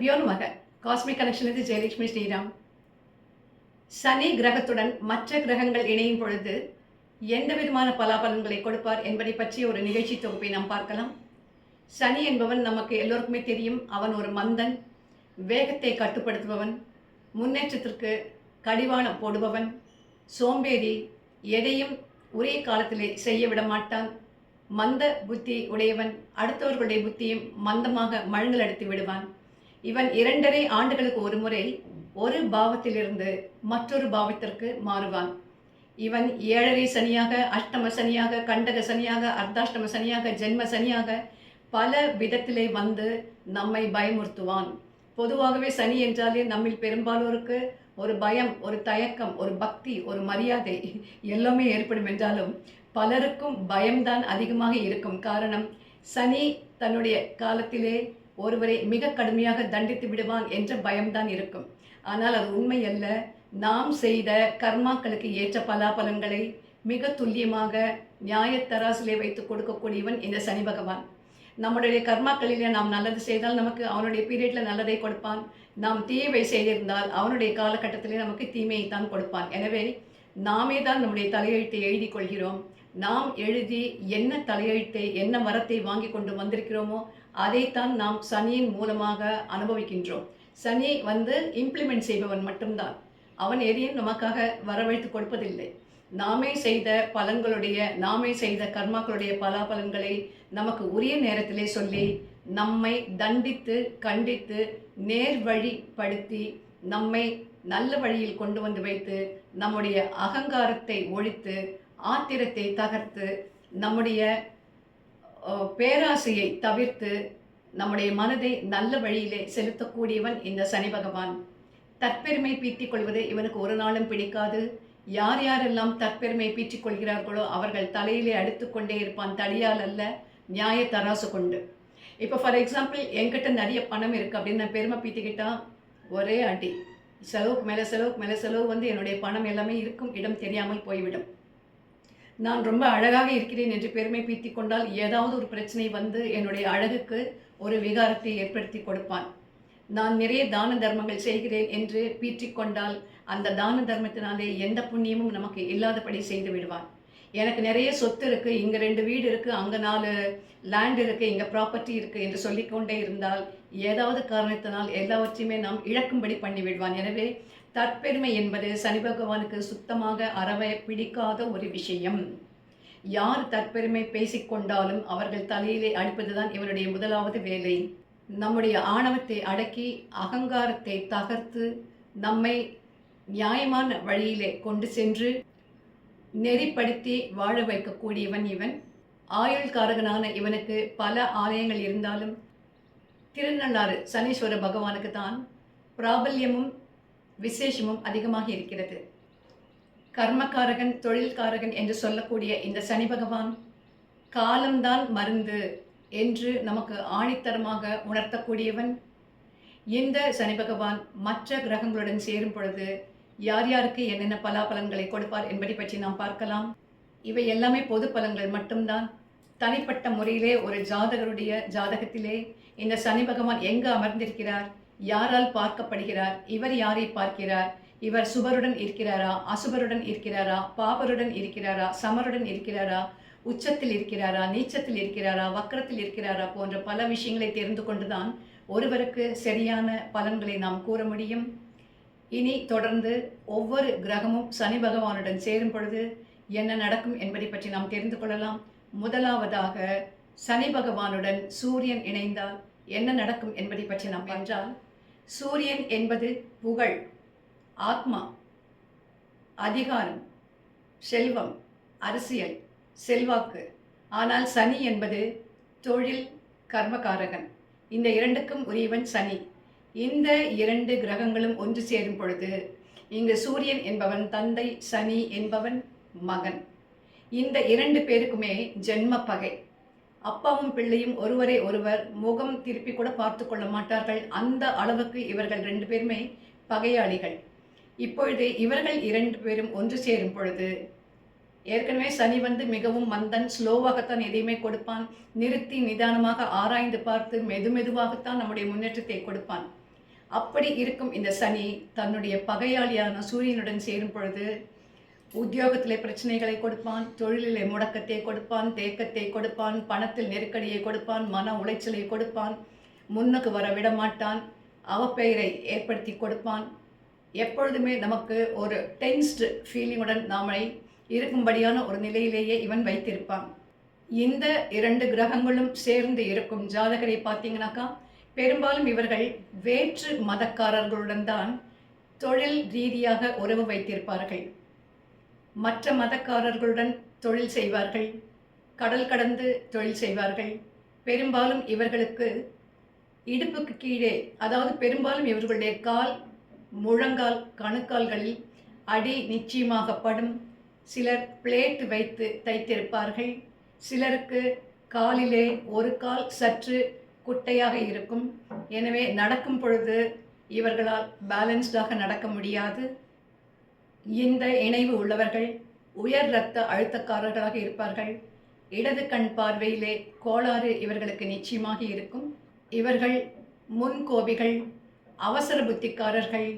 குருபியோ நமக காஸ்மிக் கனெக்ஷனிலிருந்து ஜெயலட்சுமி ஸ்ரீராம். சனி கிரகத்துடன் மற்ற கிரகங்கள் இணையும் பொழுது எந்த விதமான பலாபலன்களை கொடுப்பார் என்பதை பற்றி ஒரு நிகழ்ச்சி தொகுப்பை நாம் பார்க்கலாம். சனி என்பவன் நமக்கு எல்லோருக்குமே தெரியும். அவன் ஒரு மந்தன் வேகத்தை கட்டுப்படுத்துபவன் முன்னேற்றத்திற்கு கடிவாளம் போடுபவன் சோம்பேறி எதையும் ஒரே காலத்திலே செய்ய விட மாட்டான் மந்த புத்தி உடையவன் அடுத்தவர்களுடைய புத்தியும் மந்தமாக மழுங்கலடித்து விடுவான். இவன் இரண்டரை ஆண்டுகளுக்கு ஒரு முறை ஒரு பாவத்திலிருந்து மற்றொரு பாவத்திற்கு மாறுவான். இவன் ஏழரை சனியாக அஷ்டம சனியாக கண்டக சனியாக அர்த்தாஷ்டம சனியாக ஜென்ம சனியாக பல விதத்திலே வந்து நம்மை பயமுறுத்துவான். பொதுவாகவே சனி என்றாலே நம்மில் பெரும்பாலோருக்கு ஒரு பயம் ஒரு தயக்கம் ஒரு பக்தி ஒரு மரியாதை எல்லாமே ஏற்படும் என்றாலும் பலருக்கும் பயம்தான் அதிகமாக இருக்கும். காரணம் சனி தன்னுடைய காலத்திலே ஒருவரை மிக கடுமையாக தண்டித்து விடுவான் என்ற பயம்தான் இருக்கும். ஆனால் அது உண்மை அல்ல நாம் செய்த கர்மாக்களுக்கு ஏற்ற பலாபலன்களை மிக துல்லியமாக நியாயத்தராசிலே வைத்து கொடுக்கக்கூடியவன் இந்த சனி பகவான். நம்முடைய கர்மாக்களிலே நாம் நல்லது செய்தால் நமக்கு அவனுடைய பீரியட்ல நல்லதை கொடுப்பான். நாம் தீயவை செய்திருந்தால் அவனுடைய காலகட்டத்திலே நமக்கு தீமையை தான் கொடுப்பான். எனவே நாமே தான் நம்முடைய தலையெழுத்தை எழுதி கொள்கிறோம் நாம் எழுதி என்ன தலையெழுத்தை என்ன மரத்தை வாங்கி கொண்டு வந்திருக்கிறோமோ அதைத்தான் நாம் சனியின் மூலமாக அனுபவிக்கின்றோம். சனி வந்து இம்ப்ளிமெண்ட் செய்பவன் மட்டும்தான். அவன் எதையும் நமக்காக வரவழைத்து கொடுப்பதில்லை. நாமே செய்த பலன்களுடைய நாமே செய்த கர்மாக்களுடைய பலாபலன்களை நமக்கு உரிய நேரத்திலே சொல்லி நம்மை தண்டித்து கண்டித்து நேர் வழிப்படுத்தி நம்மை நல்ல வழியில் கொண்டு வந்து வைத்து நம்முடைய அகங்காரத்தை ஒழித்து ஆத்திரத்தை தகர்த்து நம்முடைய பேராசையை தவிர்த்து நம்முடைய மனதை நல்ல வழியிலே செலுத்தக்கூடியவன் இந்த சனி பகவான். தற்பெருமை பீற்றிக் கொள்வது இவனுக்கு ஒரு நாளும் பிடிக்காது. யார் யாரெல்லாம் தற்பெருமை பீற்றிக் கொள்கிறார்களோ அவர்கள் தலையிலே அடித்துக்கொண்டே இருப்பான் தடியால் அல்ல நியாய தராசு கொண்டு. இப்போ ஃபார் எக்ஸாம்பிள் என்கிட்ட நிறைய பணம் இருக்குது அப்படின்னு நான் பெருமை பீத்திக்கிட்டா ஒரே அடி. செலவுக்கு மேலே செலவுக்கு மேலே செலவு வந்து என்னுடைய பணம் எல்லாமே இருக்கும். இடம் தெரியாமல் போய்விடும். நான் ரொம்ப அழகாக இருக்கிறேன் என்று பெருமை பீத்தி கொண்டால் ஏதாவது ஒரு பிரச்சனை வந்து என்னுடைய அழகுக்கு ஒரு விகாரத்தை ஏற்படுத்தி கொடுப்பான். நான் நிறைய தான தர்மங்கள் செய்கிறேன் என்று பீற்றிக் கொண்டால் அந்த தான தர்மத்தினாலே எந்த புண்ணியமும் நமக்கு இல்லாதபடி செய்து விடுவான். எனக்கு நிறைய சொத்து இருக்குது இங்கே ரெண்டு வீடு இருக்குது அங்கே நாலு லேண்ட் இருக்குது இங்கே ப்ராப்பர்ட்டி இருக்குது என்று சொல்லிக்கொண்டே இருந்தால் ஏதாவது காரணத்தினால் எல்லாவற்றையுமே நாம் இழக்கும்படி பண்ணிவிடுவான். எனவே தற்பெருமை என்பது சனி பகவானுக்கு சுத்தமாக அறவை பிடிக்காத ஒரு விஷயம். யார் தற்பெருமை பேசிக்கொண்டாலும் அவர்கள் தலையிலே அடிப்பதுதான் இவனுடைய முதலாவது வேலை. நம்முடைய ஆணவத்தை அடக்கி அகங்காரத்தை தகர்த்து நம்மை நியாயமான வழியிலே கொண்டு சென்று நெறிப்படுத்தி வாழ வைக்கக்கூடியவன் இவன். ஆயுள்காரகனான இவனுக்கு பல ஆலயங்கள் இருந்தாலும் திருநள்ளாறு சனீஸ்வர பகவானுக்கு தான் பிராபல்யமும் விசேஷமும் அதிகமாக இருக்கிறது. கர்மக்காரகன் தொழில்காரகன் என்று சொல்லக்கூடிய இந்த சனி பகவான் காலம்தான் மருந்து என்று நமக்கு ஆணித்தரமாக உணர்த்தக்கூடியவன். இந்த சனி பகவான் மற்ற கிரகங்களுடன் சேரும் பொழுது யார் யாருக்கு என்னென்ன பலாபலன்களை கொடுப்பார் என்பதை பற்றி நாம் பார்க்கலாம். இவை எல்லாமே பொது பலன்கள் மட்டும்தான். தனிப்பட்ட முறையிலே ஒரு ஜாதகருடைய ஜாதகத்திலே இந்த சனி பகவான் எங்கு அமர்ந்திருக்கிறார்? யாரால் பார்க்கப்படுகிறார்? இவர் யாரை பார்க்கிறார்? இவர் சுபருடன் இருக்கிறாரா? அசுபருடன் இருக்கிறாரா? பாபருடன் இருக்கிறாரா? சமருடன் இருக்கிறாரா? உச்சத்தில் இருக்கிறாரா? நீச்சத்தில் இருக்கிறாரா? வக்கரத்தில் இருக்கிறாரா? போன்ற பல விஷயங்களை தெரிந்து கொண்டுதான் ஒருவருக்கு சரியான பலன்களை நாம் கூற முடியும். இனி தொடர்ந்து ஒவ்வொரு கிரகமும் சனி பகவானுடன் சேரும் பொழுது என்ன நடக்கும் என்பதை பற்றி நாம் தெரிந்து கொள்ளலாம். முதலாவதாக சனி பகவானுடன் சூரியன் இணைந்தால் என்ன நடக்கும் என்பதை பற்றி நாம் என்றால் சூரியன் என்பது புகழ் ஆத்மா அதிகாரம் செல்வம் அரசியல் செல்வாக்கு. ஆனால் சனி என்பது தொழில் கர்மகாரகன் இந்த இரண்டுக்கும் உரியவன் சனி. இந்த இரண்டு கிரகங்களும் ஒன்று சேரும் பொழுது இங்கு சூரியன் என்பவன் தந்தை சனி என்பவன் மகன். இந்த இரண்டு பேருக்குமே ஜென்ம பகை. அப்பாவும் பிள்ளையும் ஒருவரை ஒருவர் முகம் திருப்பி கூட பார்த்து கொள்ள மாட்டார்கள். அந்த அளவுக்கு இவர்கள் ரெண்டு பேருமே பகையாளிகள். இப்பொழுது இவர்கள் இரண்டு பேரும் ஒன்று சேரும் பொழுது ஏற்கனவே சனி வந்து மிகவும் மந்தன் ஸ்லோவாகத்தான் எதையுமே கொடுப்பான். நிறுத்தி நிதானமாக ஆராய்ந்து பார்த்து மெது மெதுவாகத்தான் நம்முடைய முன்னேற்றத்தை கொடுப்பான். அப்படி இருக்கும் இந்த சனி தன்னுடைய பகையாளியான சூரியனுடன் சேரும் பொழுது உத்தியோகத்திலே பிரச்சனைகளை கொடுப்பான் தொழிலிலே முடக்கத்தை கொடுப்பான் தேக்கத்தை கொடுப்பான் பணத்தில் நெருக்கடியை கொடுப்பான் மன உளைச்சலை கொடுப்பான் முன்னுக்கு வர விடமாட்டான் அவப்பெயரை ஏற்படுத்தி கொடுப்பான். எப்பொழுதுமே நமக்கு ஒரு டென்ஸ்டு ஃபீலிங்குடன் நாமளை இருக்கும்படியான ஒரு நிலையிலேயே இவன் வைத்திருப்பான். இந்த இரண்டு கிரகங்களும் சேர்ந்து இருக்கும் ஜாதகரை பார்த்தீங்கன்னாக்கா பெரும்பாலும் இவர்கள் வேற்று மதக்காரர்களுடன் தான் தொழில் ரீதியாக உறவு வைத்திருப்பார்கள். மற்ற மதக்காரர்களுடன் தொழில் செய்வார்கள் கடல் கடந்து தொழில் செய்வார்கள். பெரும்பாலும் இவர்களுக்கு இடுப்புக்கு கீழே அதாவது பெரும்பாலும் இவர்களுடைய கால் முழங்கால் கணுக்கால்களில் அடி நிச்சயமாகப்படும். சிலர் பிளேட் வைத்து தைத்திருப்பார்கள். சிலருக்கு காலிலே ஒரு கால் சற்று குட்டையாக இருக்கும். எனவே நடக்கும் பொழுது இவர்களால் பேலன்ஸ்டாக நடக்க முடியாது. இந்த இணைவு உள்ளவர்கள் உயர் இரத்த அழுத்தக்காரர்களாக இருப்பார்கள். இடது கண் பார்வையிலே கோளாறு இவர்களுக்கு நிச்சயமாக இருக்கும். இவர்கள் முன்கோபிகள் அவசர புத்திக்காரர்கள்.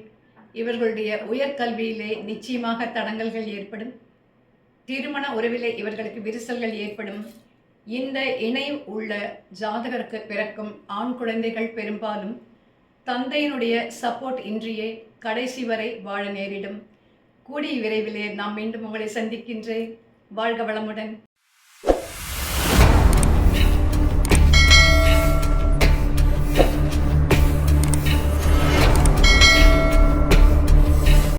இவர்களுடைய உயர்கல்வியிலே நிச்சயமாக தடங்கல்கள் ஏற்படும். திருமண உறவிலே இவர்களுக்கு விரிசல்கள் ஏற்படும். இந்த இணை உள்ள ஜாதகருக்கு பிறக்கும் ஆண் குழந்தைகள் பெரும்பாலும் தந்தையினுடைய சப்போர்ட் இன்றியே கடைசி வரை வாழ நேரிடும். கூடிய விரைவிலே நாம் மீண்டும் உங்களை சந்திக்கின்றேன். வாழ்க வளமுடன்.